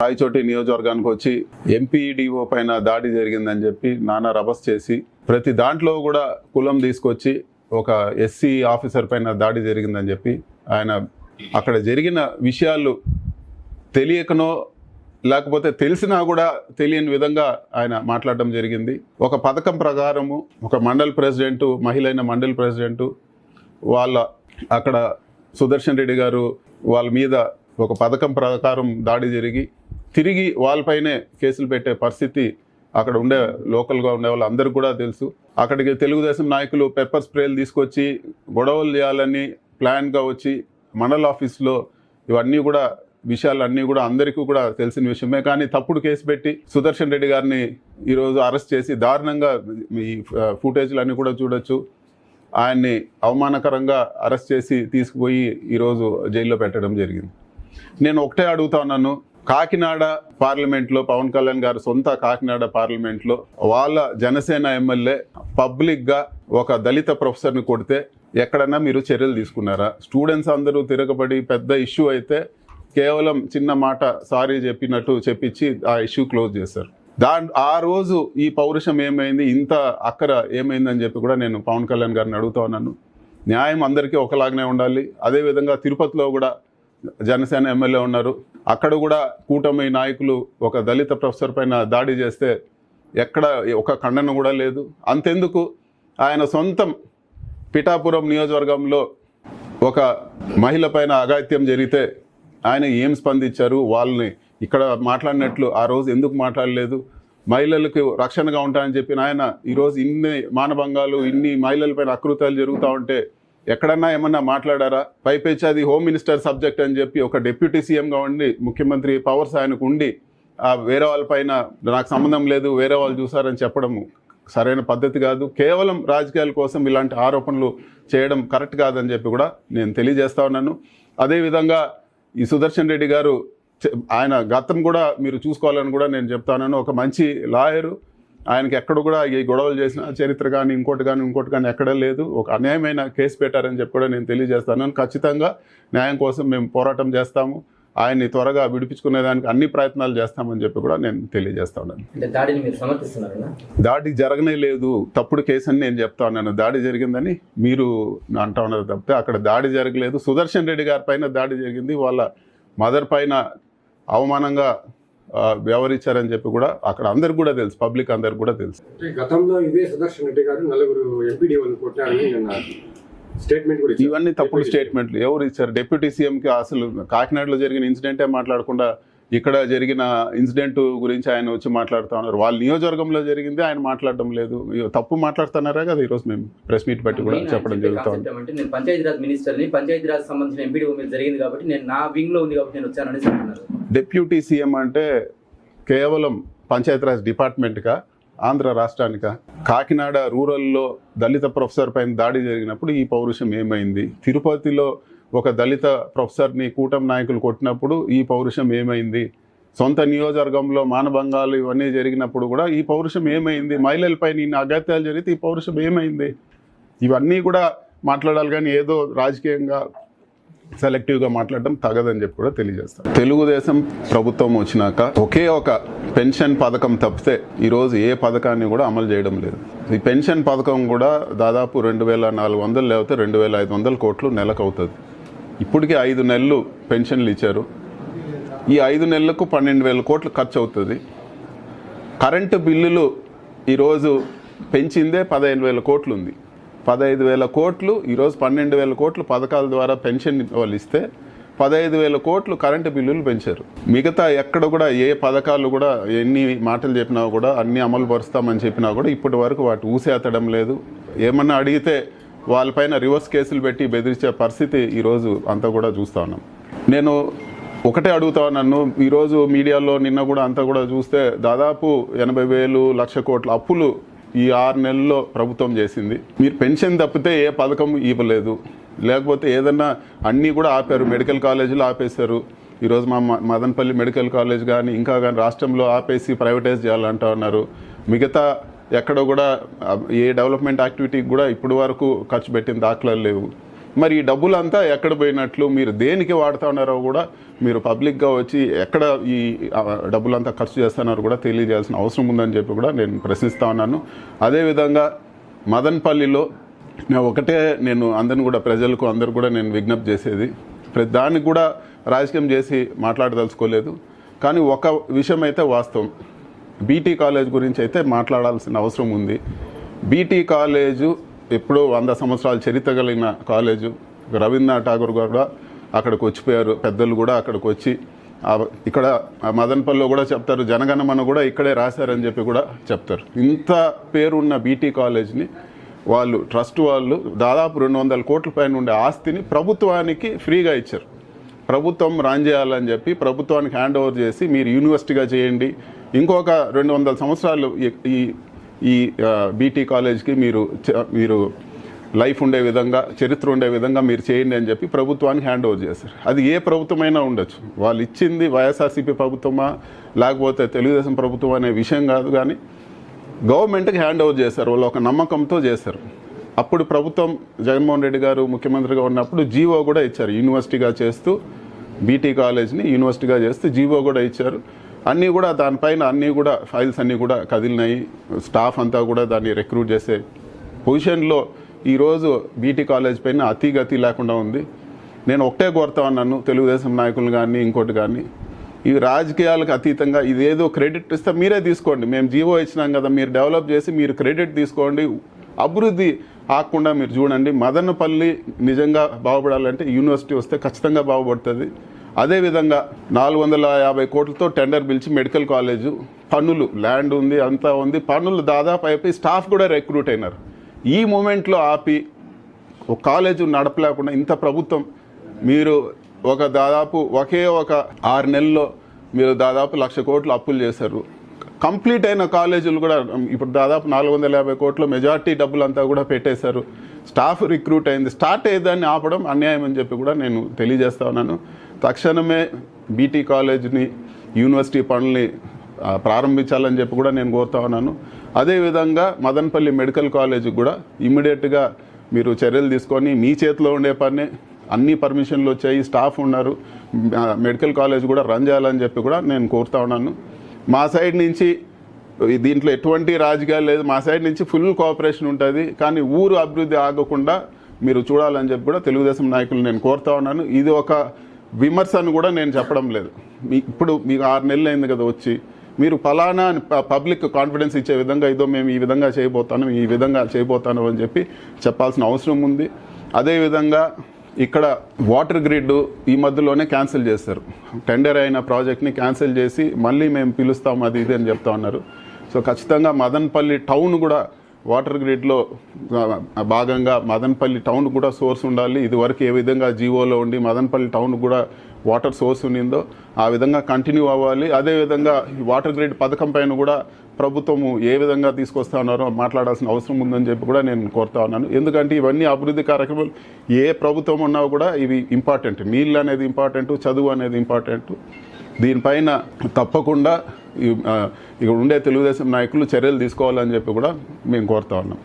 రాయచోటి నియోజకవర్గానికి వచ్చి ఎంపీఈడిఓ పైన దాడి జరిగిందని చెప్పి నానా రభస్ చేసి ప్రతి దాంట్లో కూడా కులం తీసుకొచ్చి ఒక ఎస్సీ ఆఫీసర్ పైన దాడి జరిగిందని చెప్పి ఆయన అక్కడ జరిగిన విషయాలు తెలియకనో లేకపోతే తెలిసినా కూడా తెలియని విధంగా ఆయన మాట్లాడడం జరిగింది. ఒక పథకం ప్రకారము ఒక మండల్ ప్రెసిడెంటు మహిళ అయిన మండల్ ప్రెసిడెంట్ వాళ్ళ అక్కడ సుదర్శన్ రెడ్డి గారు వాళ్ళ మీద ఒక పథకం ప్రకారం దాడి జరిగి తిరిగి వాళ్ళపైనే కేసులు పెట్టే పరిస్థితి అక్కడ ఉండే లోకల్గా ఉండే వాళ్ళందరికీ కూడా తెలుసు. అక్కడికి తెలుగుదేశం నాయకులు పెప్పర్ స్ప్రేలు తీసుకొచ్చి గొడవలు చేయాలని ప్లాన్గా వచ్చి మండల ఆఫీస్లో ఇవన్నీ కూడా విషయాలన్నీ కూడా అందరికీ కూడా తెలిసిన విషయమే. కానీ తప్పుడు కేసు పెట్టి సుదర్శన్ రెడ్డి గారిని ఈరోజు అరెస్ట్ చేసి దారుణంగా ఈ ఫుటేజ్లు అన్నీ కూడా చూడొచ్చు. ఆయన్ని అవమానకరంగా అరెస్ట్ చేసి తీసుకుపోయి ఈరోజు జైల్లో పెట్టడం జరిగింది. నేను ఒకటే అడుగుతా ఉన్నాను. కాకినాడ పార్లమెంట్లో పవన్ కళ్యాణ్ గారు సొంత కాకినాడ పార్లమెంట్లో వాళ్ళ జనసేన ఎమ్మెల్యే పబ్లిక్గా ఒక దళిత ప్రొఫెసర్ని కొడితే ఎక్కడన్నా మీరు చర్యలు తీసుకున్నారా? స్టూడెంట్స్ అందరూ తిరగబడి పెద్ద ఇష్యూ అయితే కేవలం చిన్న మాట సారీ చెప్పినట్టు చెప్పించి ఆ ఇష్యూ క్లోజ్ చేశారు. దా ఆ రోజు ఈ పౌరుషం ఏమైంది? ఇంత అక్కర ఏమైందని చెప్పి కూడా నేను పవన్ కళ్యాణ్ గారిని అడుగుతా ఉన్నాను. న్యాయం అందరికీ ఒకలాగానే ఉండాలి. అదేవిధంగా తిరుపతిలో కూడా జనసేన ఎమ్మెల్యే ఉన్నారు. అక్కడ కూడా కూటమి నాయకులు ఒక దళిత ప్రొఫెసర్ పైన దాడి చేస్తే ఎక్కడ ఒక ఖండన కూడా లేదు. అంతెందుకు? ఆయన సొంతం పిఠాపురం నియోజకవర్గంలో ఒక మహిళ పైన అఘాయిత్యం జరిగితే ఆయన ఏం స్పందించారు? వాళ్ళని ఇక్కడ మాట్లాడినట్లు ఆ రోజు ఎందుకు మాట్లాడలేదు? మహిళలకు రక్షణగా ఉంటాయని చెప్పిన ఆయన ఈరోజు ఇన్ని మానభంగాలు ఇన్ని మహిళలపైన అకృతాలు జరుగుతూ ఉంటే ఎక్కడన్నా ఏమన్నా మాట్లాడారా? పైపెచ్చి అది హోమ్ మినిస్టర్ సబ్జెక్ట్ అని చెప్పి ఒక డిప్యూటీ సీఎంగా ఉండి ముఖ్యమంత్రి పవర్స్ ఆయనకు ఉండి ఆ వేరే వాళ్ళపైన నాకు సంబంధం లేదు వేరే వాళ్ళు చూసారని చెప్పడం సరైన పద్ధతి కాదు. కేవలం రాజకీయాల కోసం ఇలాంటి ఆరోపణలు చేయడం కరెక్ట్ కాదని చెప్పి కూడా నేను తెలియజేస్తా ఉన్నాను. అదేవిధంగా ఈ సుదర్శన్ రెడ్డి గారు ఆయన గతం కూడా మీరు చూసుకోవాలని కూడా నేను చెప్తాను ఒక మంచి లాయరు ఆయనకి ఎక్కడ కూడా ఈ గొడవలు చేసిన చరిత్ర కానీ ఇంకోటి కానీ ఇంకోటి కానీ ఎక్కడ లేదు. ఒక అన్యాయమైన కేసు పెట్టారని చెప్పి కూడా నేను తెలియజేస్తాను. ఖచ్చితంగా న్యాయం కోసం మేము పోరాటం చేస్తాము. ఆయన్ని త్వరగా విడిపించుకునేదానికి అన్ని ప్రయత్నాలు చేస్తామని చెప్పి కూడా నేను తెలియజేస్తా ఉన్నాను. అంటే దాడిని మీరు సమర్థిస్తున్నారన్నా దాడి జరగనే లేదు. తప్పుడు కేసు అని నేను చెప్తా ఉన్నాను. దాడి జరిగిందని మీరు అంటా ఉన్నారు తప్పితే అక్కడ దాడి జరగలేదు. సుదర్శన్ రెడ్డి గారి పైన దాడి జరిగింది. వాళ్ళ మదర్ పైన అవమానంగా వ్యవహరించారని చెప్పి కూడా అక్కడ అందరికి కూడా తెలుసు పబ్లిక్ అందరికి కూడా తెలుసు. అంటే గతంలో ఇదే సుదర్శన్ రెడ్డి గారు నలుగురు ఎంపీడీఓని కొట్టారని స్టేట్మెంట్ కూడా. ఇవన్నీ తప్పుడు స్టేట్మెంట్లు ఎవరు ఇచ్చారు? డిప్యూటీ సీఎంకి అసలు కాకినాడలో జరిగిన ఇన్సిడెంటే మాట్లాడకుండా ఇక్కడ జరిగిన ఇన్సిడెంట్ గురించి ఆయన వచ్చి మాట్లాడుతూ ఉన్నారు. వాళ్ళ నియోజకవర్గంలో జరిగింది ఆయన మాట్లాడడం లేదు. తప్పు మాట్లాడుతున్నారా కదా ఈరోజు మేము ప్రెస్ మీట్ పెట్టి కూడా చెప్పడం జరుగుతూ ఏమంటే నేను పంచాయతీరాజ్ మినిస్టర్ని పంచాయతీరాజ్ సంబంధించిన ఎంపీడీ మీద జరిగింది కాబట్టి నేను నా వింగ్లో ఉంది కాబట్టి నేను వచ్చానని చెప్తున్నారు డిప్యూటీ సీఎం అంటే కేవలం పంచాయతీరాజ్ డిపార్ట్మెంట్గా ఆంధ్ర రాష్ట్రానిక? కాకినాడ రూరల్లో దళిత ప్రొఫెసర్ పైన దాడి జరిగినప్పుడు ఈ పౌరుషం ఏమైంది? తిరుపతిలో ఒక దళిత ప్రొఫెసర్ని కూటమి నాయకులు కొట్టినప్పుడు ఈ పౌరుషం ఏమైంది? సొంత నియోజకవర్గంలో మానభంగాలు ఇవన్నీ జరిగినప్పుడు కూడా ఈ పౌరుషం ఏమైంది? మహిళలపై నిన్న అగత్యాలు జరిగితే ఈ పౌరుషం ఏమైంది? ఇవన్నీ కూడా మాట్లాడాలి కానీ ఏదో రాజకీయంగా సెలెక్టివ్గా మాట్లాడడం తగదని చెప్పి కూడా తెలియజేస్తాను తెలుగుదేశం ప్రభుత్వం వచ్చినాక ఒకే ఒక పెన్షన్ పథకం తప్పితే ఈరోజు ఏ పథకాన్ని కూడా అమలు చేయడం లేదు. ఈ పెన్షన్ పథకం కూడా దాదాపు రెండు వేల నాలుగు వందలు లేకపోతే రెండు వేల ఐదు వందల కోట్లు నెలకు అవుతుంది ఇప్పటికే ఐదు నెలలు పెన్షన్లు ఇచ్చారు. ఈ ఐదు నెలలకు పన్నెండు వేల కోట్లు ఖర్చు అవుతుంది కరెంటు బిల్లులు ఈరోజు పెంచిందే పదహైదు వేల కోట్లు ఉంది పదహైదు వేల కోట్లు ఈరోజు పన్నెండు వేల కోట్లు పథకాల ద్వారా పెన్షన్ వాళ్ళు ఇస్తే పదహైదు వేల కోట్లు కరెంటు బిల్లులు పెంచారు. మిగతా ఎక్కడ కూడా ఏ పథకాలు కూడా ఎన్ని మాటలు చెప్పినా కూడా అన్ని అమలు పరుస్తామని చెప్పినా కూడా ఇప్పటి వరకు వాటి ఊసేతడం లేదు. ఏమన్నా అడిగితే వాళ్ళపైన రివర్స్ కేసులు పెట్టి బెదిరించే పరిస్థితి ఈరోజు అంతా కూడా చూస్తా ఉన్నాం. నేను ఒకటే అడుగుతా నన్ను ఈరోజు మీడియాలో నిన్న కూడా అంతా కూడా చూస్తే దాదాపు ఎనభై వేలు లక్ష కోట్ల అప్పులు ఈ ఆరు నెలల్లో ప్రభుత్వం చేసింది. మీరు పెన్షన్ తప్పితే ఏ పథకం ఇవ్వలేదు. లేకపోతే ఏదన్నా అన్నీ కూడా ఆపారు. మెడికల్ కాలేజీలు ఆపేశారు. ఈరోజు మా మదనపల్లి మెడికల్ కాలేజ్ కానీ ఇంకా కానీ రాష్ట్రంలో ఆపేసి ప్రైవేటైజ్ చేయాలంటా ఉన్నారు. మిగతా ఎక్కడ కూడా ఏ డెవలప్మెంట్ యాక్టివిటీకి కూడా ఇప్పటి వరకు ఖర్చు పెట్టిన దాఖలాలు లేవు. మరి ఈ డబ్బులంతా ఎక్కడ పోయినట్లు మీరు దేనికి వాడుతా ఉన్నారో కూడా మీరు పబ్లిక్గా వచ్చి ఎక్కడ ఈ డబ్బులంతా ఖర్చు చేస్తున్నారో కూడా తెలియజేయాల్సిన అవసరం ఉందని చెప్పి కూడా నేను ప్రశ్నిస్తా ఉన్నాను. అదేవిధంగా మదన్పల్లిలో నేను ఒకటే నేను అందరిని కూడా ప్రజలకు అందరు కూడా నేను విజ్ఞప్తి చేసేది. దానికి కూడా రాజకీయం చేసి మాట్లాడదలుచుకోలేదు. కానీ ఒక విషయం అయితే వాస్తవం. బీటీ కాలేజ్ గురించి అయితే మాట్లాడాల్సిన అవసరం ఉంది. బీటీ కాలేజు ఎప్పుడో వంద సంవత్సరాల చరిత్ర కలిగిన కాలేజు. రవీంద్రనాథ్ ఠాగూర్ కూడా అక్కడికి వచ్చిపోయారు. పెద్దలు కూడా అక్కడికి వచ్చి ఇక్కడ ఆ మదన్పల్లిలో కూడా చెప్తారు. జనగణమన కూడా ఇక్కడే రాశారని చెప్పి కూడా చెప్తారు. ఇంత పేరున్న బీటీ కాలేజ్ని వాళ్ళు ట్రస్ట్ వాళ్ళు దాదాపు రెండు వందల కోట్ల పైన ఉండే ఆస్తిని ప్రభుత్వానికి ఫ్రీగా ఇచ్చారు. ప్రభుత్వం రాన్ చేయాలని చెప్పి ప్రభుత్వానికి హ్యాండ్ ఓవర్ చేసి మీరు యూనివర్సిటీగా చేయండి. ఇంకొక రెండు వందల సంవత్సరాలు ఈ- ఈ బీటీ కాలేజ్కి మీరు చ- మీరు లైఫ్ ఉండే విధంగా చరిత్ర ఉండే విధంగా మీరు చేయండి అని చెప్పి ప్రభుత్వానికి హ్యాండ్ ఓవర్ చేశారు. అది ఏ ప్రభుత్వమైనా ఉండొచ్చు. వాళ్ళు ఇచ్చింది వైఎస్ఆర్సీపీ ప్రభుత్వమా లేకపోతే తెలుగుదేశం ప్రభుత్వం అనే విషయం కాదు కానీ గవర్నమెంట్కి హ్యాండ్ ఓవర్ చేశారు. వాళ్ళు ఒక నమ్మకంతో చేశారు. అప్పుడు ప్రభుత్వం జగన్మోహన్ రెడ్డి గారు ముఖ్యమంత్రిగా ఉన్నప్పుడు జీవో కూడా ఇచ్చారు. యూనివర్సిటీగా చేస్తూ బీటీ కాలేజ్ని యూనివర్సిటీగా చేస్తూ జీవో కూడా ఇచ్చారు. అన్నీ కూడా దానిపైన అన్నీ కూడా ఫైల్స్ అన్నీ కూడా కదిలినాయి. స్టాఫ్ అంతా కూడా దాన్ని రిక్రూట్ చేసే పొజిషన్లో ఈరోజు బీటీ కాలేజ్ పైన అతిగతి లేకుండా ఉంది. నేను ఒకటే కోరుతా ఉన్నాను తెలుగుదేశం నాయకులు కానీ ఇంకోటి కానీ ఈ రాజకీయాలకు అతీతంగా ఇదేదో క్రెడిట్ ఇస్తే మీరే తీసుకోండి. మేము జీవో ఇచ్చినాం కదా మీరు డెవలప్ చేసి మీరు క్రెడిట్ తీసుకోండి. అభివృద్ధి ఆకుండా మీరు చూడండి మదనపల్లి నిజంగా బాగుపడాలంటే యూనివర్సిటీ వస్తే ఖచ్చితంగా బాగుపడుతుంది. అదేవిధంగా నాలుగు వందల యాభై కోట్లతో టెండర్ పిలిచి మెడికల్ కాలేజు పన్నులు ల్యాండ్ ఉంది అంతా ఉంది. పన్నులు దాదాపు అయిపోయి స్టాఫ్ కూడా రిక్రూట్ అయినారు. ఈ మూమెంట్లో ఆపి ఒక కాలేజ్ నడపలేకుండా ఇంత ప్రభుత్వం మీరు ఒక దాదాపు ఒకే ఒక ఆరు నెలల్లో మీరు దాదాపు లక్ష కోట్లు అప్పులు చేశారు. కంప్లీట్ అయిన కాలేజీలు కూడా ఇప్పుడు దాదాపు నాలుగు వందల యాభై కోట్ల మెజార్టీ డబ్బులంతా కూడా పెట్టేశారు. స్టాఫ్ రిక్రూట్ అయింది. స్టార్ట్ అయ్యేదాన్ని ఆపడం అన్యాయం అని చెప్పి కూడా నేను తెలియజేస్తా ఉన్నాను. తక్షణమే బీటీ కాలేజ్ని యూనివర్సిటీ పనుల్ని ప్రారంభించాలని చెప్పి కూడా నేను కోరుతా ఉన్నాను. అదేవిధంగా మదనపల్లి మెడికల్ కాలేజ్ కూడా ఇమ్మీడియట్గా మీరు చర్యలు తీసుకొని మీ చేతిలో ఉండే పని అన్ని పర్మిషన్లు వచ్చాయి స్టాఫ్ ఉన్నారు. మెడికల్ కాలేజ్ కూడా రన్ చేయాలని చెప్పి కూడా నేను కోరుతా ఉన్నాను. మా సైడ్ నుంచి దీంట్లో ఎటువంటి రాజకీయాలు లేదు. మా సైడ్ నుంచి ఫుల్ కోఆపరేషన్ ఉంటుంది. కానీ ఊరు అభివృద్ధి ఆగకుండా మీరు చూడాలని చెప్పి కూడా తెలుగుదేశం నాయకులు నేను కోరుతా ఉన్నాను. ఇది ఒక విమర్శ అని కూడా నేను చెప్పడం లేదు. మీ ఇప్పుడు మీకు ఆరు నెలలు అయింది కదా వచ్చి. మీరు ఫలానా ప- పబ్లిక్ కాన్ఫిడెన్స్ ఇచ్చే విధంగా ఇదో మేము ఈ విధంగా చేయబోతాను ఈ విధంగా చేయబోతాను అని చెప్పి చెప్పాల్సిన అవసరం ఉంది. అదేవిధంగా ఇక్కడ వాటర్ గ్రిడ్ ఈ మధ్యలోనే క్యాన్సిల్ చేస్తారు టెండర్ అయిన ప్రాజెక్ట్ని క్యాన్సిల్ చేసి మళ్ళీ మేము పిలుస్తాం అది ఇది అని చెప్తా ఉన్నారు. సో ఖచ్చితంగా మదన్పల్లి టౌన్ కూడా వాటర్ గ్రిడ్లో భాగంగా మదనపల్లి టౌన్ కూడా సోర్స్ ఉండాలి. ఇది వరకు ఏ విధంగా జీవోలో ఉండి మదనపల్లి టౌన్ కూడా వాటర్ సోర్స్ ఉండిందో ఆ విధంగా కంటిన్యూ అవ్వాలి. అదేవిధంగా వాటర్ గ్రిడ్ పథకం పైన కూడా ప్రభుత్వము ఏ విధంగా తీసుకొస్తా ఉన్నారో మాట్లాడాల్సిన అవసరం ఉందని చెప్పి కూడా నేను కోరుతా ఉన్నాను. ఎందుకంటే ఇవన్నీ అభివృద్ధి కార్యక్రమాలు. ఏ ప్రభుత్వం ఉన్నా కూడా ఇవి ఇంపార్టెంట్. నీళ్ళు అనేది ఇంపార్టెంట్ చదువు అనేది ఇంపార్టెంట్. దీనిపైన తప్పకుండా ఇక్కడ ఉండే తెలుగుదేశం నాయకులు చర్యలు తీసుకోవాలని చెప్పి కూడా మేము కోరుతా ఉన్నాం.